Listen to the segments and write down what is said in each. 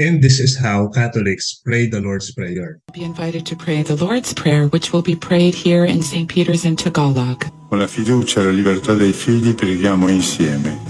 And this is how Catholics pray the Lord's Prayer. Be invited to pray the Lord's Prayer, which will be prayed here in St. Peter's in Tagalog. Con la fiducia e la libertà dei figli preghiamo insieme.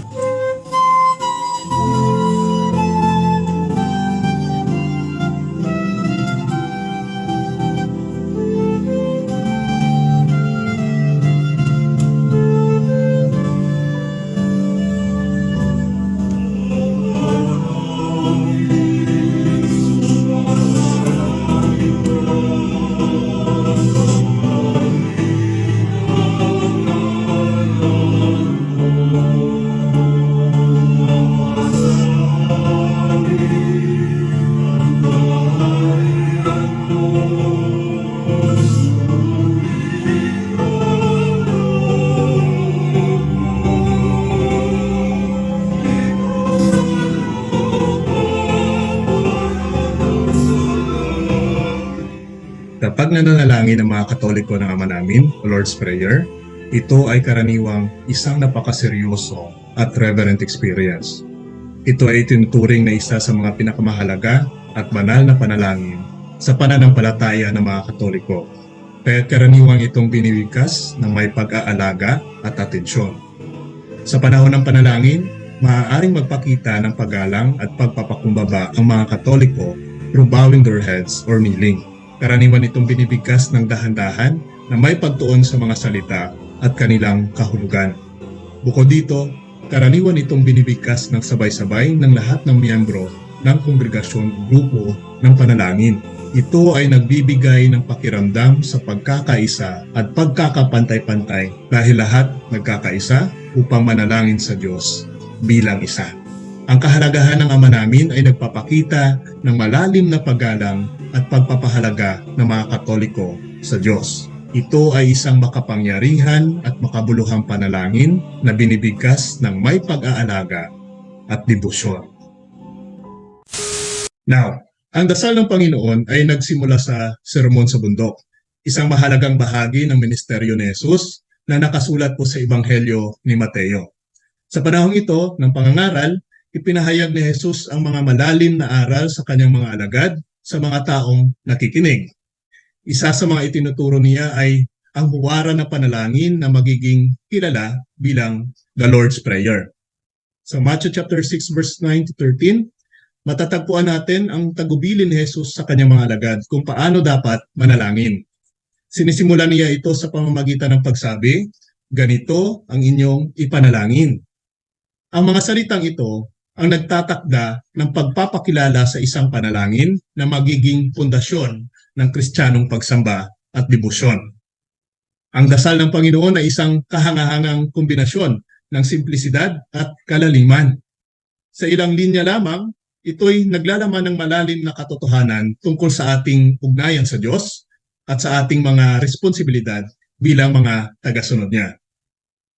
Kapag nananalangin ang mga Katoliko ng Ama namin, o Lord's Prayer, ito ay karaniwang isang napakaseryoso at reverent experience. Ito ay tinuturing na isa sa mga pinakamahalaga at banal na panalangin sa pananampalataya ng mga Katoliko. Kaya karaniwang itong binibigkas ng may pag-aalaga at atensyon. Sa panahon ng panalangin, maaaring magpakita ng paggalang at pagpapakumbaba ang mga Katoliko through bowing their heads or kneeling. Karaniwan itong binibigkas ng dahan-dahan na may pagtuon sa mga salita at kanilang kahulugan. Bukod dito, karaniwan itong binibigkas ng sabay-sabay ng lahat ng miyembro ng kongregasyon o grupo ng panalangin. Ito ay nagbibigay ng pakiramdam sa pagkakaisa at pagkakapantay-pantay dahil lahat nagkakaisa upang manalangin sa Diyos bilang isa. Ang kahalagahan ng Ama namin ay nagpapakita ng malalim na paggalang at pagpapahalaga ng mga Katoliko sa Diyos. Ito ay isang makapangyarihan at makabuluhang panalangin na binibigkas ng may pag-aalaga at debosyon. Now, ang dasal ng Panginoon ay nagsimula sa Sermon sa Bundok, isang mahalagang bahagi ng ministeryo ni Jesus na nakasulat po sa Ebanghelyo ni Mateo. Sa panahong ito ng pangangaral, ipinahayag ni Jesus ang mga malalim na aral sa kanyang mga alagad sa mga taong nakikinig. Isa sa mga itinuturo niya ay ang huwara na panalangin na magiging kilala bilang the Lord's Prayer. Sa Matthew chapter 6 verse 9 to 13, matatagpuan natin ang tagubilin ni Jesus sa kanyang mga alagad kung paano dapat manalangin. Sinisimula niya ito sa pamamagitan ng pagsabi, ganito ang inyong ipanalangin. Ang mga salitang ito ang nagtatakda ng pagpapakilala sa isang panalangin na magiging pundasyon ng kristyanong pagsamba at debosyon. Ang dasal ng Panginoon ay isang kahangahangang kombinasyon ng simplisidad at kalaliman. Sa ilang linya lamang, ito'y naglalaman ng malalim na katotohanan tungkol sa ating ugnayan sa Diyos at sa ating mga responsibilidad bilang mga tagasunod niya.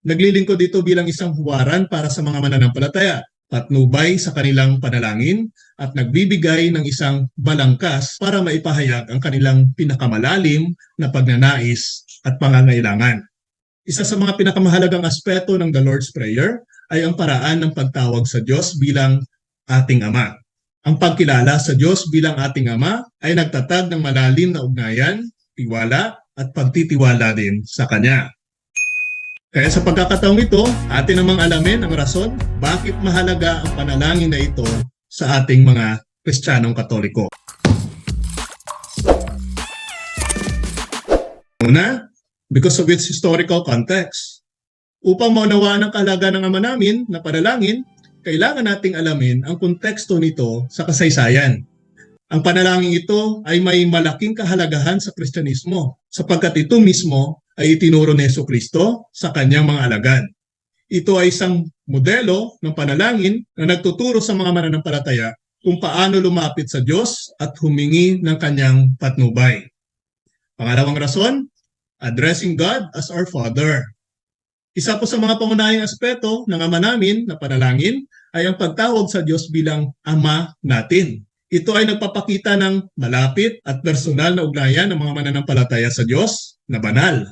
Naglilingkod dito bilang isang huwaran para sa mga mananampalataya patnubay sa kanilang panalangin at nagbibigay ng isang balangkas para maipahayag ang kanilang pinakamalalim na pagnanais at pangangailangan. Isa sa mga pinakamahalagang aspeto ng the Lord's Prayer ay ang paraan ng pagtawag sa Diyos bilang ating Ama. Ang pagkilala sa Diyos bilang ating Ama ay nagtatag ng malalim na ugnayan, tiwala at pagtitiwala din sa Kanya. Kaya sa pagkakataong ito, atin namang alamin ang rason bakit mahalaga ang panalangin na ito sa ating mga Kristiyanong Katoliko. Una, because of its historical context. Upang maunawaan ang kahalaga ng Ama namin na panalangin, kailangan nating alamin ang konteksto nito sa kasaysayan. Ang panalangin ito ay may malaking kahalagahan sa Kristyanismo sapagkat ito mismo ay itinuro ni Yeso Kristo sa kanyang mga alagad. Ito ay isang modelo ng panalangin na nagtuturo sa mga mananampalataya kung paano lumapit sa Diyos at humingi ng kanyang patnubay. Pangalawang rason, addressing God as our Father. Isa po sa mga pangunahing aspeto ng Ama namin na panalangin ay ang pagtawag sa Diyos bilang Ama natin. Ito ay nagpapakita ng malapit at personal na ugnayan ng mga mananampalataya sa Diyos na banal.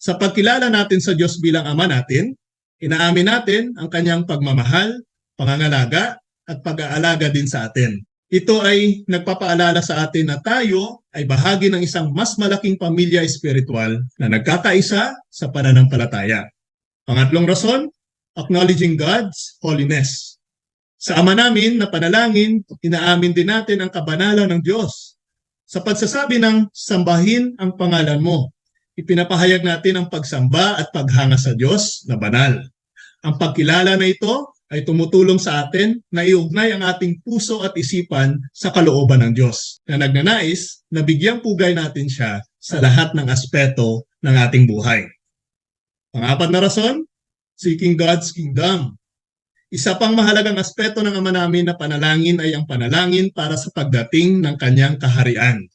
Sa pagkilala natin sa Diyos bilang Ama natin, inaamin natin ang kanyang pagmamahal, pangangalaga, at pag-aalaga din sa atin. Ito ay nagpapaalala sa atin na tayo ay bahagi ng isang mas malaking pamilya espiritual na nagkakaisa sa pananampalataya. Pangatlong rason, acknowledging God's holiness. Sa Ama namin na panalangin, inaamin din natin ang kabanalan ng Diyos. Sa pagsasabi ng sambahin ang pangalan mo, ipinapahayag natin ang pagsamba at paghanga sa Diyos na banal. Ang pagkilala na ito ay tumutulong sa atin na iugnay ang ating puso at isipan sa kalooban ng Diyos na nagnanais na bigyang pugay natin siya sa lahat ng aspeto ng ating buhay. Pangapat na rason, seeking God's kingdom. Isa pang mahalagang aspeto ng Ama namin na panalangin ay ang panalangin para sa pagdating ng kanyang kaharian,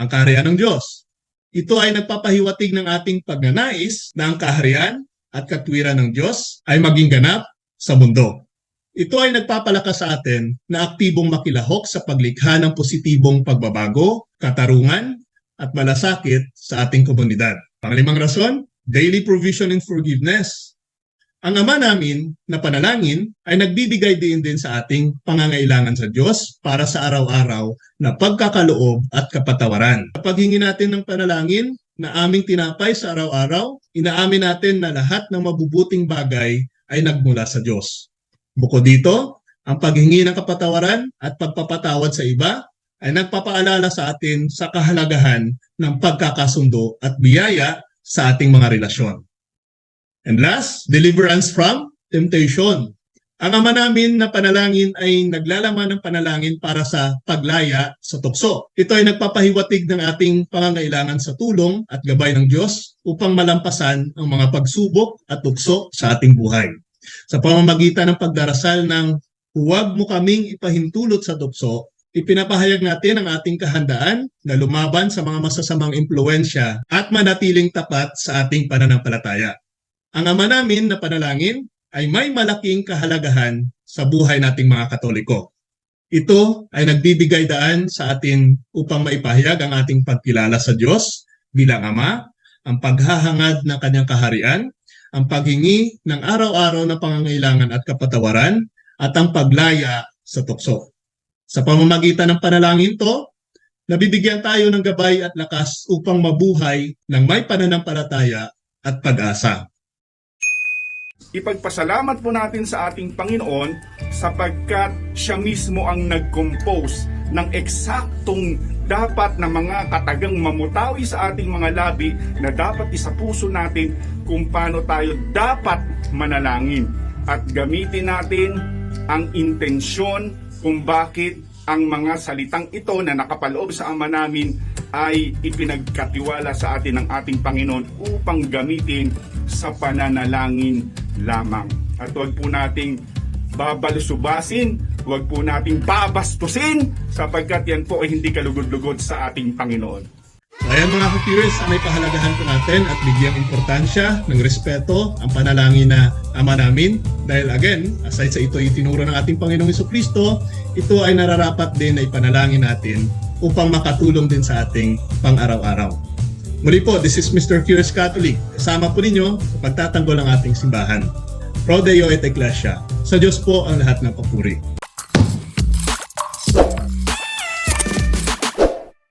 ang kaharian ng Diyos. Ito ay nagpapahiwatig ng ating pagnanais na ang kaharian at katwiran ng Diyos ay maging ganap sa mundo. Ito ay nagpapalakas sa atin na aktibong makilahok sa paglikha ng positibong pagbabago, katarungan, at malasakit sa ating komunidad. Panglimang rason, daily provision and forgiveness. Ang Ama namin na panalangin ay nagbibigay din din sa ating pangangailangan sa Diyos para sa araw-araw na pagkakaloob at kapatawaran. Kapag hingi natin ng panalangin na aming tinapay sa araw-araw, inaamin natin na lahat ng mabubuting bagay ay nagmula sa Diyos. Bukod dito, ang paghingi ng kapatawaran at pagpapatawad sa iba ay nagpapaalala sa atin sa kahalagahan ng pagkakasundo at biyaya sa ating mga relasyon. And last, deliverance from temptation. Ang ama namin na panalangin ay naglalaman ng panalangin para sa paglaya sa tukso. Ito ay nagpapahiwatig ng ating pangangailangan sa tulong at gabay ng Diyos upang malampasan ang mga pagsubok at tukso sa ating buhay. Sa pamamagitan ng pagdarasal ng huwag mo kaming ipahintulot sa tukso, ipinapahayag natin ang ating kahandaan na lumaban sa mga masasamang impluensya at manatiling tapat sa ating pananampalataya. Ang ama namin na panalangin ay may malaking kahalagahan sa buhay nating mga Katoliko. Ito ay nagbibigay daan sa atin upang maipahayag ang ating pagkilala sa Diyos bilang Ama, ang paghahangad ng kanyang kaharian, ang paghingi ng araw-araw na pangangailangan at kapatawaran, at ang paglaya sa tukso. Sa pamamagitan ng panalangin to, nabibigyan tayo ng gabay at lakas upang mabuhay ng may pananampalataya at pag-asa. Ipagpasalamat po natin sa ating Panginoon sapagkat siya mismo ang nag-compose ng eksaktong dapat na mga katagang mamutawi sa ating mga labi na dapat isa puso natin kung paano tayo dapat manalangin. At gamitin natin ang intensyon kung bakit ang mga salitang ito na nakapaloob sa ama namin ay ipinagkatiwala sa atin ng ating Panginoon upang gamitin sa pananalangin lamang. At huwag po nating babalusubasin, huwag po nating babastusin sapagkat yan po ay hindi kalugod-lugod sa ating Panginoon. Ayan mga ka-curious, may pahalagahan po natin at bigyang importansya ng respeto ang panalangin na Ama namin. Dahil again, aside sa ito itinuro ng ating Panginoong Iso Kristo, ito ay nararapat din na ipanalangin natin upang makatulong din sa ating pang-araw-araw. Muli po, this is Mr. Curious Catholic. Kasama po ninyo sa pagtatanggol ng ating simbahan. Pro Deo et Ecclesia. Sa Diyos po ang lahat ng papuri.